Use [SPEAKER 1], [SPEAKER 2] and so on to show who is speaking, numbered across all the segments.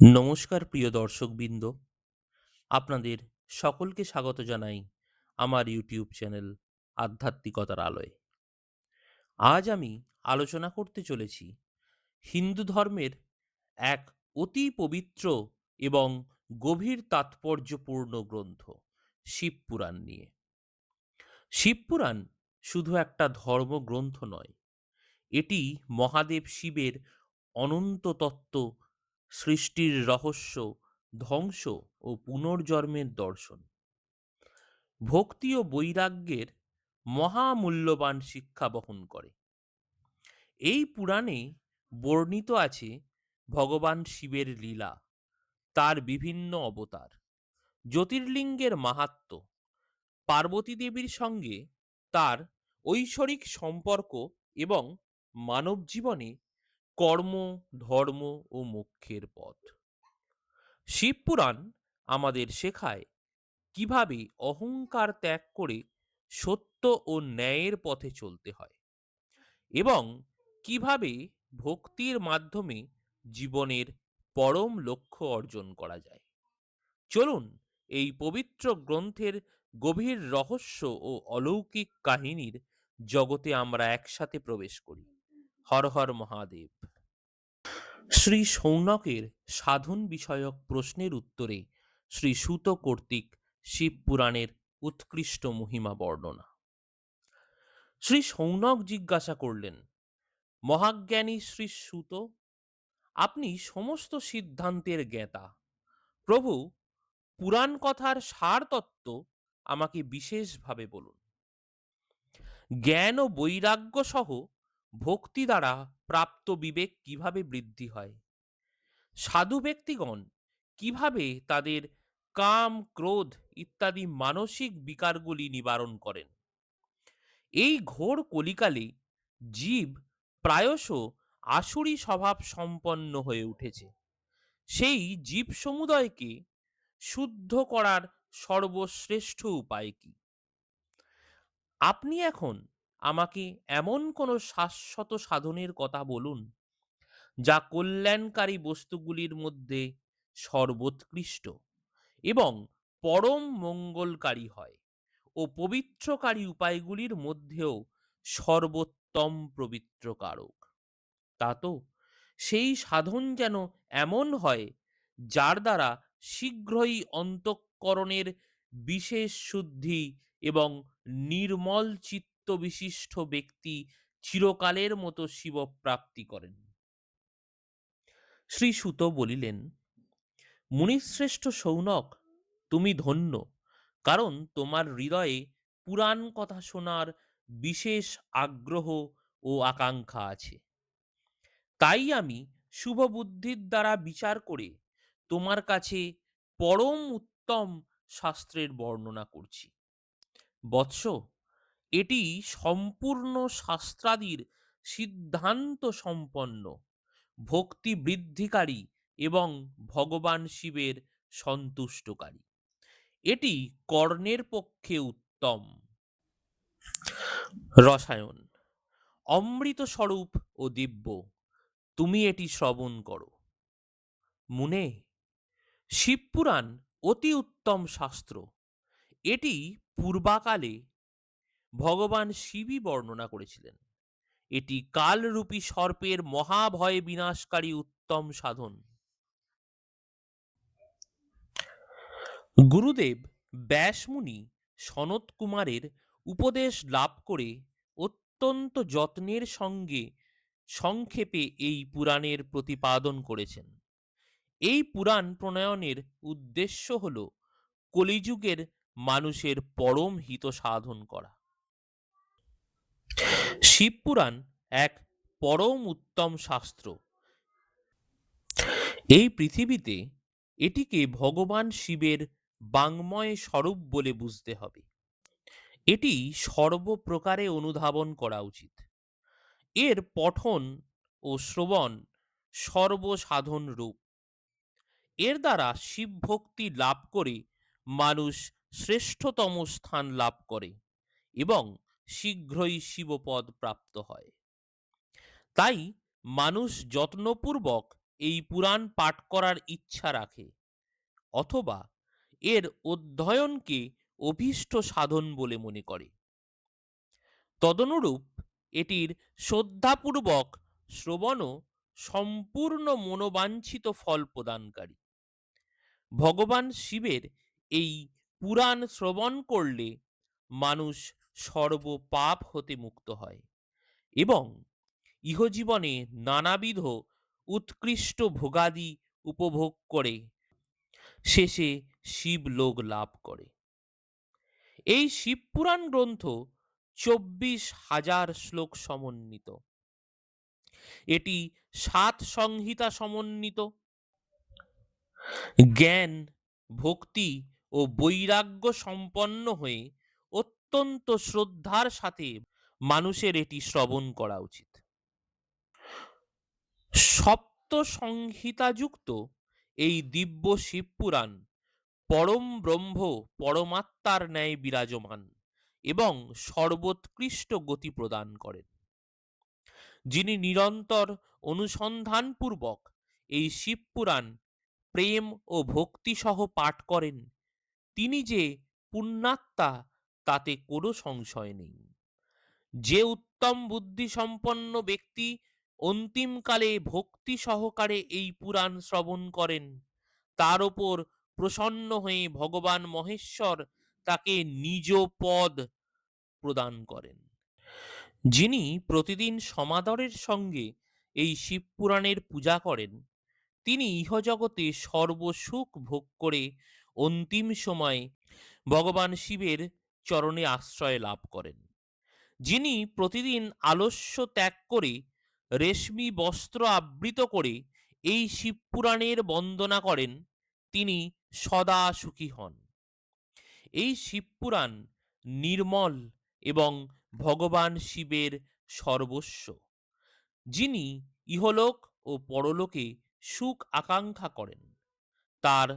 [SPEAKER 1] নমস্কার প্রিয় দর্শকবৃন্দ। আপনাদের সকলকে স্বাগত জানাই আমার ইউটিউব চ্যানেল আধ্যাত্মিকতার আলোয়। আজ আমি আলোচনা করতে চলেছি হিন্দু ধর্মের এক অতি পবিত্র এবং গভীর তাৎপর্যপূর্ণ গ্রন্থ শিবপুরাণ নিয়ে। শিবপুরাণ শুধু একটা ধর্মগ্রন্থ নয়, এটি মহাদেব শিবের অনন্ত তত্ত্ব সৃষ্টির রহস্য, ধ্বংস ও পুনর্জন্মের দর্শন। ভক্তি ও বৈরাগ্যের মহামূল্যবান শিক্ষা বহন করে। এই পুরাণে বর্ণিত আছে ভগবান শিবের লীলা, তার বিভিন্ন অবতার, জ্যোতির্লিঙ্গের মাহাত্ম্য পার্বতী দেবীর সঙ্গে তার ঐশ্বরিক সম্পর্ক এবং মানব জীবনে কর্ম, ধর্ম ও মোক্ষের পথ। শিবপুরাণ আমাদের শেখায় কীভাবে অহংকার ত্যাগ করে সত্য ও ন্যায়ের পথে চলতে হয় এবং কীভাবে ভক্তির মাধ্যমে জীবনের পরম লক্ষ্য অর্জন করা যায়। চলুন এই পবিত্র গ্রন্থের গভীর রহস্য ও অলৌকিক কাহিনীর জগতে আমরা একসাথে প্রবেশ করি। হর হর মহাদেব। শ্রী সৌনকের সাধন বিষয়ক প্রশ্নের উত্তরে শ্রী সুত কর্তৃক শিবপুরাণের উৎকৃষ্ট মহিমা বর্ণনা। শ্রী সৌনক জিজ্ঞাসা করলেন, মহাজ্ঞানী শ্রী সুত, আপনি সমস্ত সিদ্ধান্তের জ্ঞাতা। প্রভু, পুরাণ কথার সার তত্ত্ব আমাকে বিশেষভাবে বলুন। জ্ঞান ও বৈরাগ্য সহ ভক্তি দ্বারা প্রাপ্ত বিবেক কীভাবে বৃদ্ধি হয়? সাধু ব্যক্তিগণ কীভাবে তাদের কাম, ক্রোধ ইত্যাদি মানসিক বিকারগুলি নিবারণ করেন? এই ঘোর কলিকালে জীব প্রায়শ আসুরি স্বভাব সম্পন্ন হয়ে উঠেছে। সেই জীব সমুদয়কে শুদ্ধ করার সর্বশ্রেষ্ঠ উপায় কি? আপনি এখন আমাকে এমন কোনো শাশ্বত সাধনের কথা বলুন, যা কল্যাণকারী বস্তুগুলির মধ্যে সর্বোৎকৃষ্ট এবং পরম মঙ্গলকারী হয় ও পবিত্রকারী উপায়গুলির মধ্যেও সর্বোত্তম পবিত্র কারক। তা তো, সেই সাধন যেন এমন হয়, যার দ্বারা শীঘ্রই অন্তঃকরণের বিশেষ শুদ্ধি এবং নির্মল চিত্ত বিশিষ্ট ব্যক্তি চিরকালের মতো শিবপ্রাপ্তি করেন। শ্রী সুত বলিলেন, মুনিশ্রেষ্ঠ সৌনক, তুমি ধন্য, কারণ তোমার হৃদয়ে পুরাণ কথা শোনার বিশেষ আগ্রহ ও আকাঙ্ক্ষা আছে। তাই আমি শুভ বুদ্ধির দ্বারা বিচার করে তোমার কাছে পরম উত্তম শাস্ত্রের বর্ণনা করছি। বৎস এটি সম্পূর্ণ শাস্ত্রাদির সিদ্ধান্ত সম্পন্ন। ভক্তি বৃদ্ধিকারী এবং ভগবান শিবের সন্তুষ্টকারী। এটি কর্ণের পক্ষে উত্তম। রসায়ন অমৃত স্বরূপ ও দিব্য, তুমি এটি শ্রবণ করো। মুনে, শিবপুরাণ অতি উত্তম শাস্ত্র। এটি পূর্বাকালে ভগবান শিবই বর্ণনা করেছিলেন। এটি কালরূপী সর্পের মহাভয় বিনাশকারী উত্তম সাধন। গুরুদেব ব্যাসমুনি সনত কুমারের উপদেশ লাভ করে অত্যন্ত যত্নের সঙ্গে সংক্ষেপে এই পুরাণের প্রতিপাদন করেছেন। এই পুরাণ প্রণয়নের উদ্দেশ্য হল কলিযুগের মানুষের পরম হিত সাধন করা। শিবপুরাণ এক পরম উত্তম শাস্ত্র। এই পৃথিবীতে এটিকে ভগবান শিবের বাংময় স্বরূপ বলে বুঝতে হবে। এটি সর্বপ্রকারে অনুধাবন করা উচিত। এর পঠন ও শ্রবণ সর্বসাধন রূপ। এর দ্বারা শিব ভক্তি লাভ করে মানুষ শ্রেষ্ঠতম স্থান লাভ করে এবং শীঘ্রই শিবপদ প্রাপ্ত হয়। তাই মানুষ যত্নপূর্বক এই পুরাণ পাঠ করার ইচ্ছা রাখে, অথবা এর অধ্যয়নকে অভীষ্ট সাধন বলে মনে করে। তদনুরূপ এটির শ্রদ্ধাপূর্বক শ্রবণও সম্পূর্ণ মনোবাঞ্ছিত ফল প্রদানকারী। ভগবান শিবের এই পুরাণ শ্রবণ করলে মানুষ সর্ব পাপ হতে মুক্ত হয় এবং ইহজীবনে নানাবিধ উৎকৃষ্ট ভোগাদি উপভোগ করে শেষে শিবলোক লাভ করে। এই শিবপুরাণ গ্রন্থ চব্বিশ হাজার শ্লোক সমন্বিত। এটি সাত সংহিতা সমন্বিত। জ্ঞান, ভক্তি ও বৈরাগ্য সম্পন্ন হয়ে অত্যন্ত শ্রদ্ধার সাথে মানুষের এটি শ্রবণ করা উচিত। সপ্ত সংহিতাযুক্ত এই দিব্য শিবপুরাণ পরম ব্রহ্ম পরমাত্মার ন্যায় বিরাজমান এবং সর্বোৎকৃষ্ট গতি প্রদান করেন। যিনি নিরন্তর অনুসন্ধানপূর্বক এই শিবপুরাণ প্রেম ও ভক্তি সহ পাঠ করেন, তিনি যে পুণ্যাত্মা তাতে কোনো সংশয় নেই। যে উত্তম বুদ্ধি সম্পন্ন ব্যক্তি অন্তিমকালে ভক্তি সহকারে এই পুরাণ শ্রবণ করেন, তার ওপর প্রসন্ন হয়ে ভগবান মহেশ্বর তাকে নিজ পদ প্রদান করেন। যিনি প্রতিদিন সমাদরের সঙ্গে এই শিবপুরাণের পূজা করেন, তিনি ইহজগতে সর্বসুখ ভোগ করে অন্তিম সময় ভগবান শিবের চরণে আশ্রয় লাভ করেন। যিনি প্রতিদিন আলস্য ত্যাগ করে, রেশমি বস্ত্র আবৃত করে এই শিবপুরাণের বন্দনা করেন, তিনি সদা সুখী হন। এই শিবপুরাণ নির্মল এবং ভগবান শিবের সর্বস্ব। যিনি ইহলোক ও পরলোকে সুখ আকাঙ্ক্ষা করেন। তার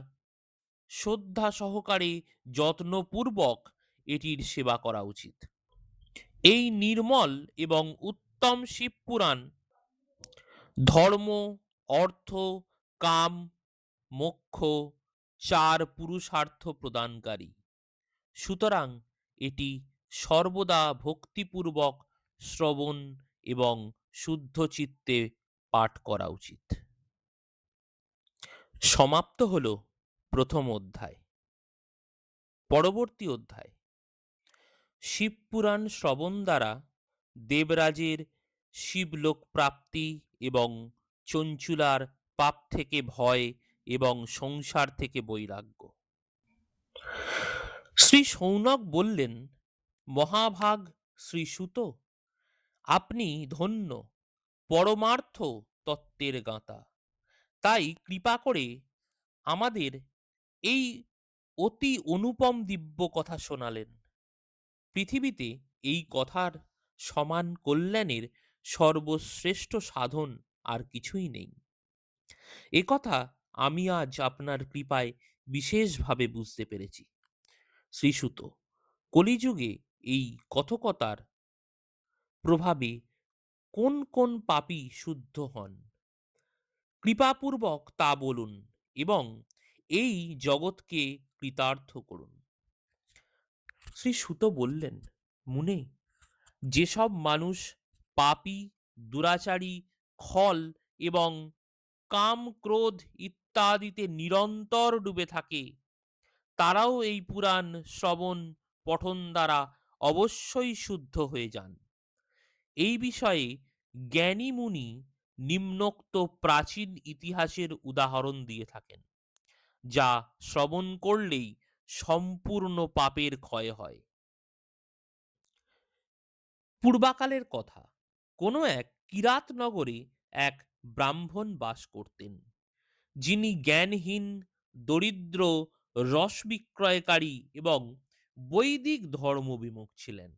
[SPEAKER 1] শ্রদ্ধা সহকারে যত্নপূর্বক এটির সেবা করা উচিত। এই নির্মল এবং উত্তম শিবপুরাণ ধর্ম, অর্থ, কাম, মোক্ষ, চার পুরুষার্থ প্রদানকারী। সুতরাং এটি সর্বদা ভক্তিপূর্বক শ্রবণ এবং শুদ্ধ চিত্তে পাঠ করা উচিত। সমাপ্ত হল প্রথম অধ্যায়। পরবর্তী অধ্যায়। শিবপুরাণ শ্রবণ দ্বারা দেবরাজের শিবলোক প্রাপ্তি এবং চঞ্চুলার পাপ থেকে ভয় এবং সংসার থেকে বৈরাগ্য। শ্রী সৌনক বললেন, মহাভাগ, শ্রী সুত, আপনি ধন্য, পরমার্থ তত্ত্বের গাঁতা তাই কৃপা করে আমাদের এই অতি অনুপম দিব্য কথা শোনালেন। পৃথিবীতে এই কথার সমান কল্যাণের সর্বশ্রেষ্ঠ সাধন আর কিছুই নেই। একথা আমি আজ আপনার কৃপায় বিশেষভাবে বুঝতে পেরেছি। শ্রীসুত, কলিযুগে এই কথকতার প্রভাবে কোন কোন পাপী শুদ্ধ হন? কৃপাপূর্বক তা বলুন এবং এই জগৎকে কৃতার্থ করুন। শ্রী সুত বললেন, মুনে, যেসব মানুষ পাপি, দুরাচারী, খল এবং কাম ক্রোধ ইত্যাদিতে নিরন্তর ডুবে থাকে, তারাও এই পুরাণ শ্রবণ পঠন দ্বারা অবশ্যই শুদ্ধ হয়ে যান। এই বিষয়ে জ্ঞানী মুনি নিম্নোক্ত প্রাচীন ইতিহাসের উদাহরণ দিয়ে থাকেন, যা শ্রবণ করলেই সম্পূর্ণ পাপের ক্ষয় হয়। পূর্বাকালের কথা, কোনো এক কিরাত নগরে এক ব্রাহ্মণ বাস করতেন, যিনি জ্ঞানহীন, দরিদ্র, রস বিক্রয়কারী এবং বৈদিক ধর্মবিমুখ ছিলেন।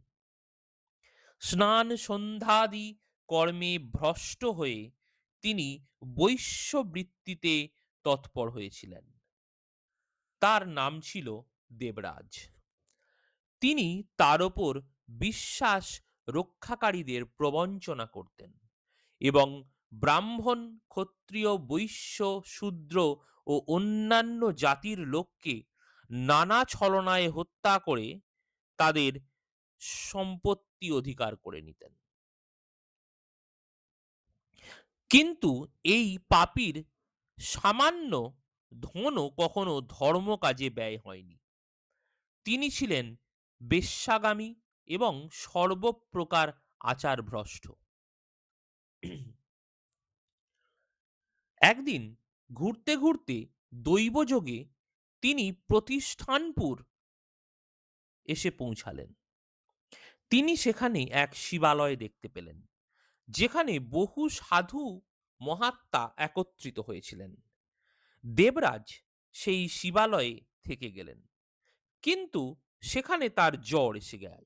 [SPEAKER 1] স্নান সন্ধ্যাদি কর্মে ভ্রষ্ট হয়ে তিনি বৈশ্যবৃত্তিতে তৎপর হয়েছিলেন। তার নাম ছিল দেবরাজ। তিনি তার ওপর বিশ্বাস রক্ষাকারীদের প্রবঞ্চনা করতেন এবং ব্রাহ্মণ, ক্ষত্রিয়, বৈশ্য, শূদ্র ও অন্যান্য জাতির লোককে নানা ছলনায় হত্যা করে তাদের সম্পত্তি অধিকার করে নিতেন। কিন্তু এই পাপির সামান্য ধনও কখনো ধর্ম কাজে ব্যয় হয়নি। তিনি ছিলেন বেশ্যাগামী এবং সর্বপ্রকার আচার ভ্রষ্ট একদিন ঘুরতে ঘুরতে দৈবযোগে তিনি প্রতিষ্ঠানপুর এসে পৌঁছালেন। তিনি সেখানে এক শিবালয় দেখতে পেলেন, যেখানে বহু সাধু মহাত্মা একত্রিত হয়েছিলেন। দেবরাজ সেই শিবালয়ে থেকে গেলেন। কিন্তু সেখানে তার জ্বর এসে গেল।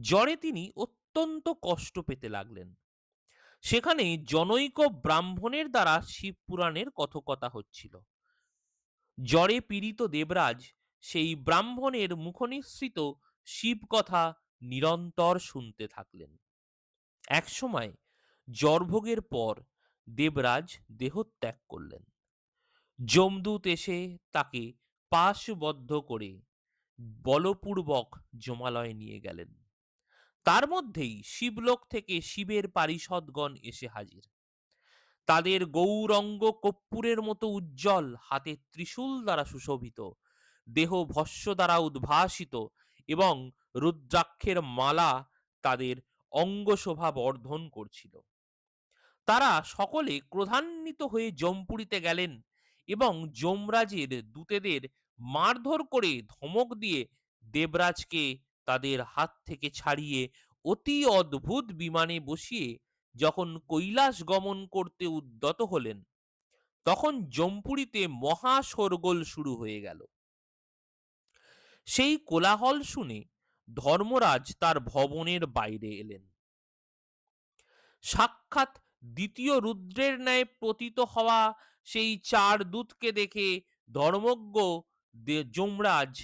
[SPEAKER 1] জ্বরে তিনি অত্যন্ত কষ্ট পেতে লাগলেন। সেখানে জনৈক ব্রাহ্মণের দ্বারা শিব পুরাণের কথকতা হচ্ছিল। জ্বরে পীড়িত দেবরাজ সেই ব্রাহ্মণের মুখনিসৃত শিব কথা নিরন্তর শুনতে থাকলেন। একসময় জ্বরভোগের পর দেবরাজ দেহত্যাগ করলেন। যমদূত এসে তাকে পাশবদ্ধ করে বলপূর্বক জমালয়ে নিয়ে গেলেন। তার মধ্যেই শিবলোক থেকে শিবের পারিষদগণ এসে হাজির। তাদের গৌরঙ্গ কর্পূরের মতো উজ্জ্বল, হাতে ত্রিশূল দ্বারা সুশোভিত, দেহ ভস্য দ্বারা উদ্ভাসিত এবং রুদ্রাক্ষের মালা তাদের অঙ্গশোভা বর্ধন করছিল। তারা সকলে ক্রোধান্বিত হয়ে জমপুরিতে গেলেন। এবং যমরাজের দূতেদের মারধর করে ধমক দিয়ে দেবরাজকে তাদের হাত থেকে ছাড়িয়ে অতি অদ্ভুত বিমানে বসিয়ে যখন কৈলাস গমন করতে উদ্যত হলেন, তখন জমপুরিতে মহা শোরগোল শুরু হয়ে গেল। সেই কোলাহল শুনে ধর্মরাজ তার ভবনের বাইরে এলেন। সাক্ষাৎ দ্বিতীয় রুদ্রের ন্যায় পতিত হওয়া সেই চার দূতকে দেখে ধর্মজ্ঞ যমরাজ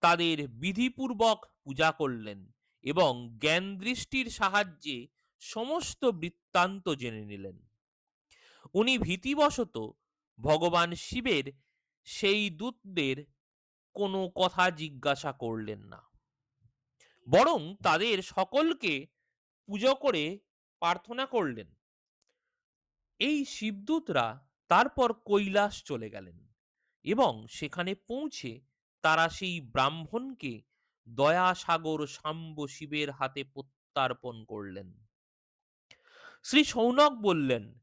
[SPEAKER 1] তাদের বিধিপূর্বক পূজা করলেন এবং জ্ঞান দৃষ্টির সাহায্যে সমস্ত বৃত্তান্ত জেনে নিলেন। উনি ভীতিবশত ভগবান শিবের সেই দূতদের কোনো কথা জিজ্ঞাসা করলেন না। বরং তাদের সকলকে পুজো করে প্রার্থনা করলেন। এই শিবদূতরা তারপর কৈলাস চলে গেলেন এবং সেখানে পৌঁছে তারা সেই ব্রাহ্মণকে দয়াসাগর শাম্ব শিবের হাতে প্রত্যার্পণ করলেন। শ্রী সৌনক বললেন,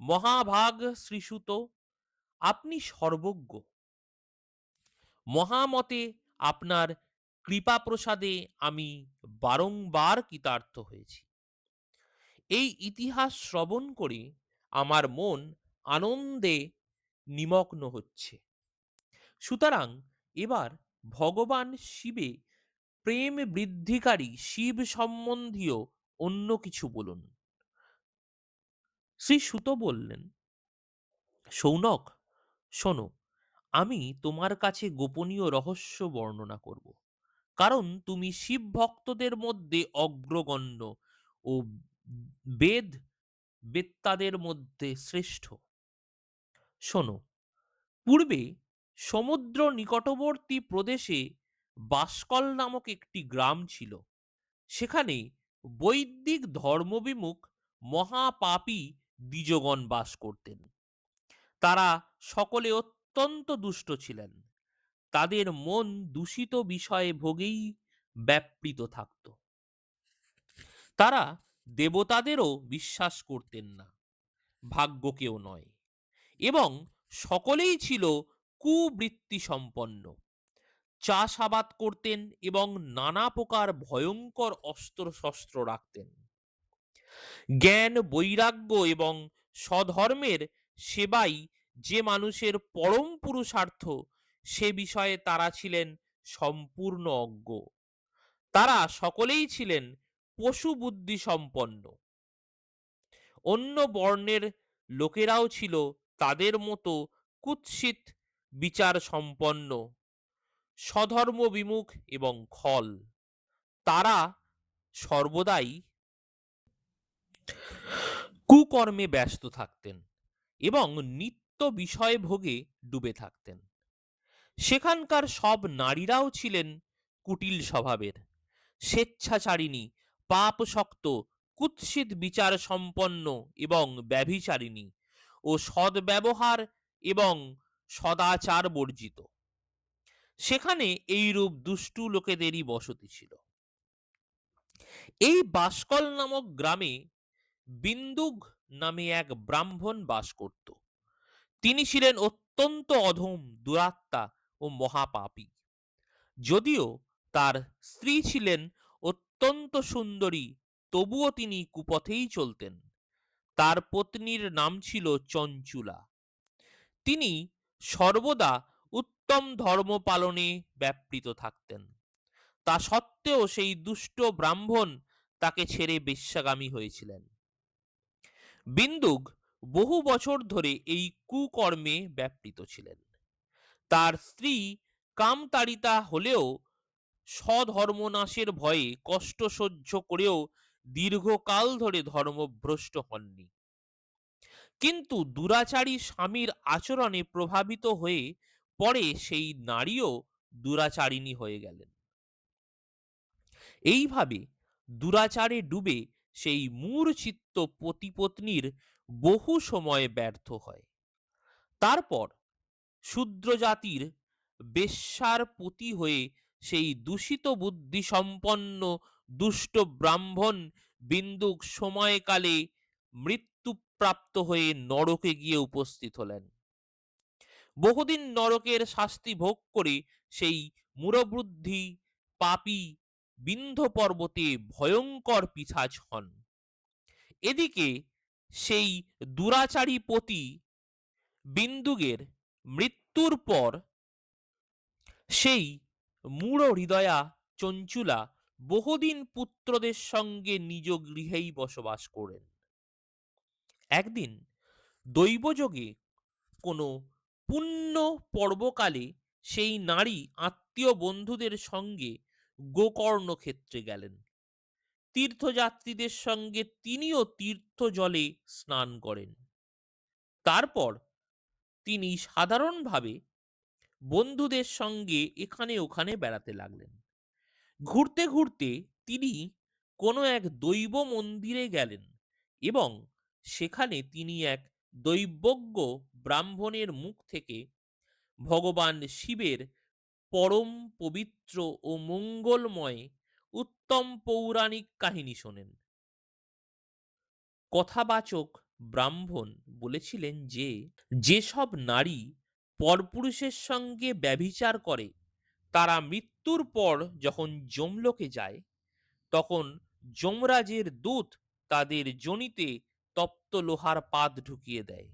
[SPEAKER 1] মহাভাগ শ্রীসুত, আপনি সর্বজ্ঞ। মহামতে আপনার কৃপা প্রসাদে আমি বারংবার কৃতার্থ হয়েছি। এই ইতিহাস শ্রবণ করে আমার মন আনন্দে নিমগ্ন হচ্ছে। সুতরাং এবার ভগবান শিবে প্রেম বৃদ্ধিকারী শিব সম্বন্ধীয় অন্য কিছু বলুন। শ্রী সুত বললেন, সৌনক, শোনো, আমি তোমার কাছে গোপনীয় রহস্য বর্ণনা করব। কারণ তুমি শিব ভক্তদের মধ্যে অগ্রগণ্য ও বেদ বেত্তাদের মধ্যে শ্রেষ্ঠ। শোনো, পূর্বে সমুদ্র নিকটবর্তী প্রদেশে বাসকল নামক একটি গ্রাম ছিল। সেখানে বৈদিক ধর্মবিমুখ মহাপাপী দ্বিজগণ বাস করতেন। তারা সকলে অত্যন্ত দুষ্ট ছিলেন। তাদের মন দূষিত বিষয়ে ভোগেই ব্যাপৃত থাকত। তারা দেবতাদেরও বিশ্বাস করতেন না ভাগ্যকেও নয়। এবং সকলেই ছিল কুবৃত্তি সম্পন্ন চাষাবাদ করতেন এবং নানা প্রকার ভয়ঙ্কর অস্ত্র শস্ত্র রাখতেন। জ্ঞান, বৈরাগ্য এবং স্বধর্মের সেবাই যে মানুষের পরম পুরুষার্থ, সে বিষয়ে তারা ছিলেন সম্পূর্ণ অজ্ঞ। তারা সকলেই ছিলেন পশু বুদ্ধি সম্পন্ন অন্য বর্ণের লোকেরাও ছিল তাদের মতো কুৎসিত বিচার সম্পন্ন স্বধর্ম বিমুখ এবং খল। তারা সর্বদাই কুকর্মে ব্যস্ত থাকতেন এবং নিত্য বিষয় ভোগে ডুবে থাকতেন। সেখানকার সব নারীরাও ছিলেন কুটিল স্বভাবের, স্বেচ্ছাচারিণী পাপশক্ত, কুৎসিত বিচার সম্পন্ন এবং ব্যভিচারিণী ও সদ্ব্যবহার এবং সদাচার বর্জিত সেখানে এইরূপ দুষ্টু লোকেদেরই বসতি ছিল। এই বাসকল নামক গ্রামে বিন্দুক নামে এক ব্রাহ্মণ বাস করত। তিনি ছিলেন অত্যন্ত অধম, দুরাত্মা ও মহাপাপী। যদিও তার স্ত্রী ছিলেন অত্যন্ত সুন্দরী, তবুও তিনি কুপথেই চলতেন। তার পত্নীর নাম ছিল চঞ্চুলা। তিনি সর্বদা উত্তম ধর্ম পালনে ব্যাপৃত থাকতেন। তা সত্ত্বেও সেই দুষ্ট ব্রাহ্মণ তাকে ছেড়ে বেশ্যাগামী হয়েছিলেন। বিন্দুক বহু বছর ধরে এই কুকর্মে ব্যাপৃত ছিলেন। তার স্ত্রী কামতাড়িতা হলেও স্বধর্মনাশের ভয়ে কষ্ট সহ্য করেও দীর্ঘকাল ধরে ধর্মভ্রষ্ট হননি। কিন্তু দুরাচারী স্বামীর আচরণে প্রভাবিত হয়ে পরে সেই নারীও দুরাচারিণী হয়ে গেলেন। এইভাবে দুরাচারে ডুবে সেই মূঢ়চিত্ত পতিপত্নীর বহু সময় ব্যর্থ হয়। তারপর শূদ্র জাতির বেশ্যার পতি হয়ে সেই দূষিত বুদ্ধি সম্পন্ন দুষ্ট ব্রাহ্মণ বিন্দুক সময়কালে মৃত্যুপ্রাপ্ত হয়ে নরকে গিয়ে উপস্থিত হলেন। বহুদিন নরকের শাস্তি ভোগ করে সেই মূঢ়বুদ্ধি পাপি বিন্ধ পর্বতে ভয়ঙ্কর পিছাচ হন। এদিকে সেই দুরাচারী পতি বিন্দুকের মৃত্যুর পর সেই মূঢ় হৃদয়া চঞ্চুলা বহুদিন পুত্রদের সঙ্গে নিজ গৃহেই বসবাস করেন। একদিন দৈবযোগে কোনো পুণ্য পর্বকালে সেই নারী আত্মীয় বন্ধুদের সঙ্গে গোকর্ণ ক্ষেত্রে গেলেন। তীর্থযাত্রীদের সঙ্গে তিনিও তীর্থ জলে স্নান করেন। তারপর তিনি সাধারণভাবে বন্ধুদের সঙ্গে এখানে ওখানে বেড়াতে লাগলেন। ঘুরতে ঘুরতে তিনি কোনো এক দৈব মন্দিরে গেলেন এবং সেখানে তিনি এক দৈবজ্ঞ ব্রাহ্মণের মুখ থেকে ভগবান শিবের পরম পবিত্র ও মঙ্গলময় উত্তম পৌরাণিক কাহিনী শোনেন। কথাবাচক ব্রাহ্মণ বলেছিলেন যে, যেসব নারী পরপুরুষের সঙ্গে ব্যভিচার করে। তারা মৃত্যুর পর যখন যমলোকে যায়, তখন যমরাজের দূত তাদের জনিতে তপ্ত লোহার পাত ঢুকিয়ে দেয়।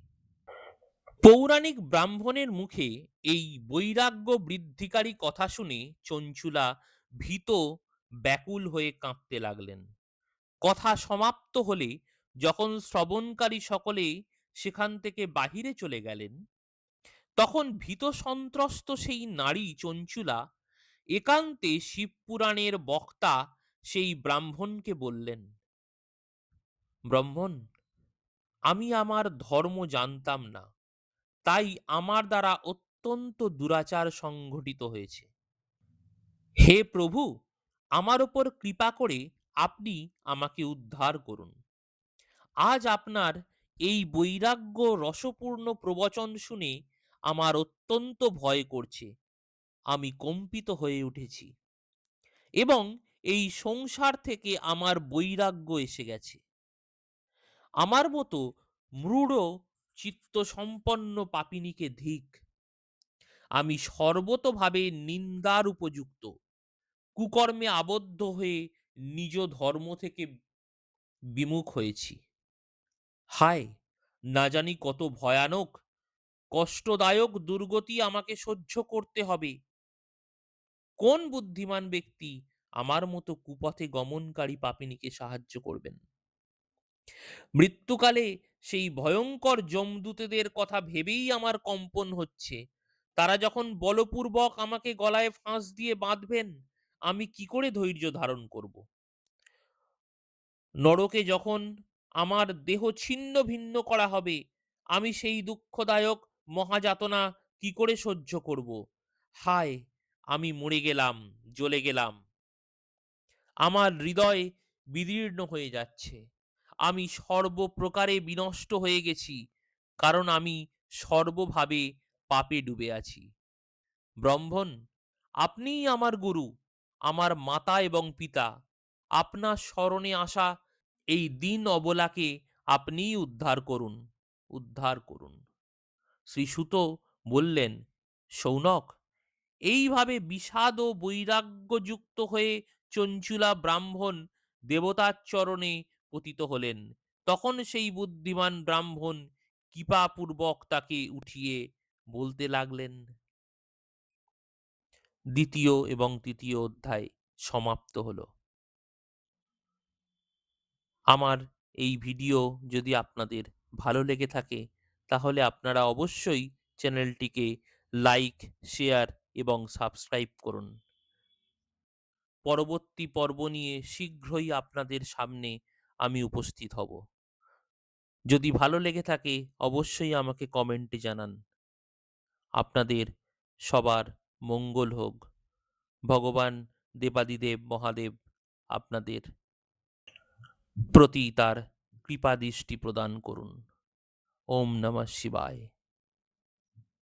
[SPEAKER 1] পৌরাণিক ব্রাহ্মণের মুখে এই বৈরাগ্য বৃদ্ধিকারী কথা শুনে চঞ্চুলা ভীত ব্যাকুল হয়ে কাঁপতে লাগলেন। কথা সমাপ্ত হলে যখন শ্রবণকারী সকলে সেখান থেকে বাহিরে চলে গেলেন তখন ভীত সন্ত্রস্ত সেই নারী চঞ্চুলা একান্তে শিবপুরাণের বক্তা সেই ব্রাহ্মণকে বললেন, ব্রাহ্মণ, আমি আমার ধর্ম জানতাম না, তাই আমার দ্বারা অত্যন্ত দুরাচার সংঘটিত হয়েছে। হে প্রভু, আমার ওপর কৃপা করে আপনি আমাকে উদ্ধার করুন। আজ আপনার এই বৈরাগ্য রসপূর্ণ প্রবচন শুনে আমার অত্যন্ত ভয় করছে। আমি কম্পিত হয়ে উঠেছি। এবং এই সংসার থেকে আমার বৈরাগ্য এসে গেছে। আমার মতো মৃঢ় চিত্ত সম্পন্ন পাপিনীকে ধিক। আমি সর্বতভাবে নিন্দার উপযুক্ত। কুকর্মে আবদ্ধ হয়ে নিজ ধর্ম থেকে বিমুখ হয়েছি। হায়! না জানি কত ভয়ানক কষ্টদায়ক দুর্গতি আমাকে সহ্য করতে হবে। কোন বুদ্ধিমান ব্যক্তি আমার মতো কুপথে গমনকারী পাপিনীকে সাহায্য করবেন? মৃত্যুকালে সেই ভয়ঙ্কর যমদূতেদের কথা ভেবেই আমার কম্পন হচ্ছে। তারা যখন বলপূর্বক আমাকে গলায় ফাঁস দিয়ে বাঁধবেন, আমি কি করে ধৈর্য ধারণ করব? নরকে যখন আমার দেহ ছিন্ন ভিন্ন করা হবে, আমি সেই দুঃখদায়ক মহাযাতনা কি করে সহ্য করব? হায়, আমি মরে গেলাম, জ্বলে গেলাম। আমার হৃদয় বিদীর্ণ হয়ে যাচ্ছে। আমি সর্বপ্রকারে বিনষ্ট হয়ে গেছি, কারণ আমি সর্বভাবে পাপে ডুবে আছি। ব্রহ্মণ, আপনিই আমার গুরু, আমার মাতা এবং পিতা। আপনার স্মরণে আসা এই দিন অবলাকে আপনিই উদ্ধার করুন উদ্ধার করুন। শ্রী সুত বললেন, সৌনক, এইভাবে বিষাদ ও বৈরাগ্যযুক্ত হয়ে চঞ্চুলা ব্রাহ্মণ দেবতার চরণে পতিত হলেন, তখন সেই বুদ্ধিমান ব্রাহ্মণ কৃপাপূর্বক তাকে উঠিয়ে বলতে লাগলেন। দ্বিতীয় এবং তৃতীয় অধ্যায় সমাপ্ত হলো। আমার এই ভিডিও যদি আপনাদের ভালো লেগে থাকে তাহলে আপনারা অবশ্যই চ্যানেলটিকে লাইক শেয়ার এবং সাবস্ক্রাইব করুন। পরবর্তী পর্ব নিয়ে শীঘ্রই আপনাদের সামনে আমি উপস্থিত হব। যদি ভালো লেগে থাকে, অবশ্যই আমাকে কমেন্টে জানান। আপনাদের সবার মঙ্গল হোক। ভগবান দেবাদিদেব মহাদেব আপনাদের প্রতি তার কৃপাদৃষ্টি প্রদান করুন। ઓમ નમઃ શિવાય.